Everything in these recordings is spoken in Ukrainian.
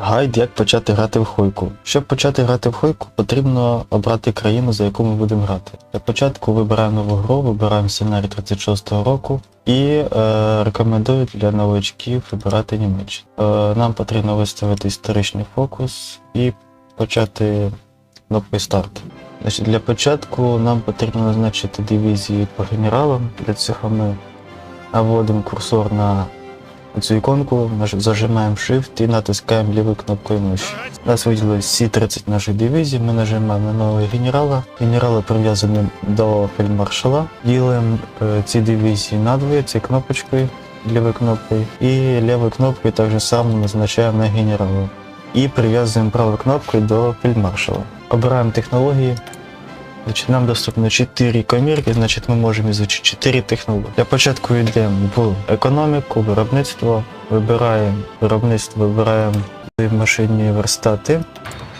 Гайд, як почати грати в хойку. Щоб почати грати в хойку, потрібно обрати країну, за яку ми будемо грати. Для початку вибираємо нову гру, вибираємо сценарій 36-го року і е, рекомендую для новачків вибирати Німеччину. Е, нам потрібно виставити історичний фокус і почати кнопкою старт. Значить, для початку нам потрібно назначити дивізії по генералам. Для цього ми наводимо курсор на цю іконку, зажимаємо Shift і натискаємо лівою кнопкою миші. Нас виділилось всі 30 наших дивізій, ми нажимаємо на нового генерала. Генерали прив'язані до фельдмаршала. Ділимо е, ці дивізії надвоє, цією кнопочкою, лівою кнопкою, і лівою кнопкою так само назначаємо на генерала. І прив'язуємо правою кнопкою до фельдмаршала. Обираємо технології. Значить, нам доступно 4 комірки, значить ми можемо изучити 4 технології. Для початку йдемо в економіку, виробництво, вибираємо виробництво, вибираємо машинні верстати,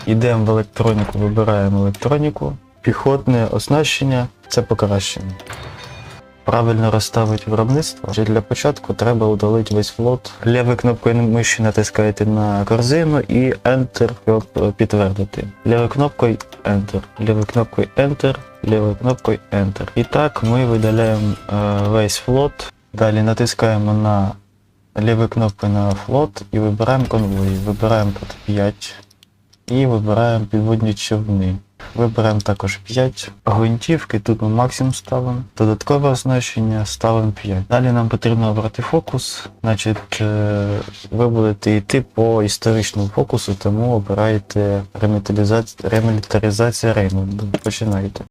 йдемо в електроніку, вибираємо електроніку, піхотне оснащення це покращення. Правильно розставити виробництво. Отже, Для початку треба удалити весь флот. Лівою кнопкою миші натискаєте на корзину і Enter, щоб підтвердити. Лівою кнопкою Enter, лівою кнопкою Enter, лівою кнопкою Enter. І так ми видаляємо е, весь флот. Далі натискаємо на лівою кнопкою на флот і вибираємо конвої. Вибираємо тут 5 і вибираємо підводні човни. Вибираємо також 5 гвинтівки, тут ми максимум ставимо. Додаткове оснащення ставимо 5. Далі нам потрібно обрати фокус. Значить, е, ви будете йти по історичному фокусу, тому обираєте ремілітаризація, Рейнланду. Починайте.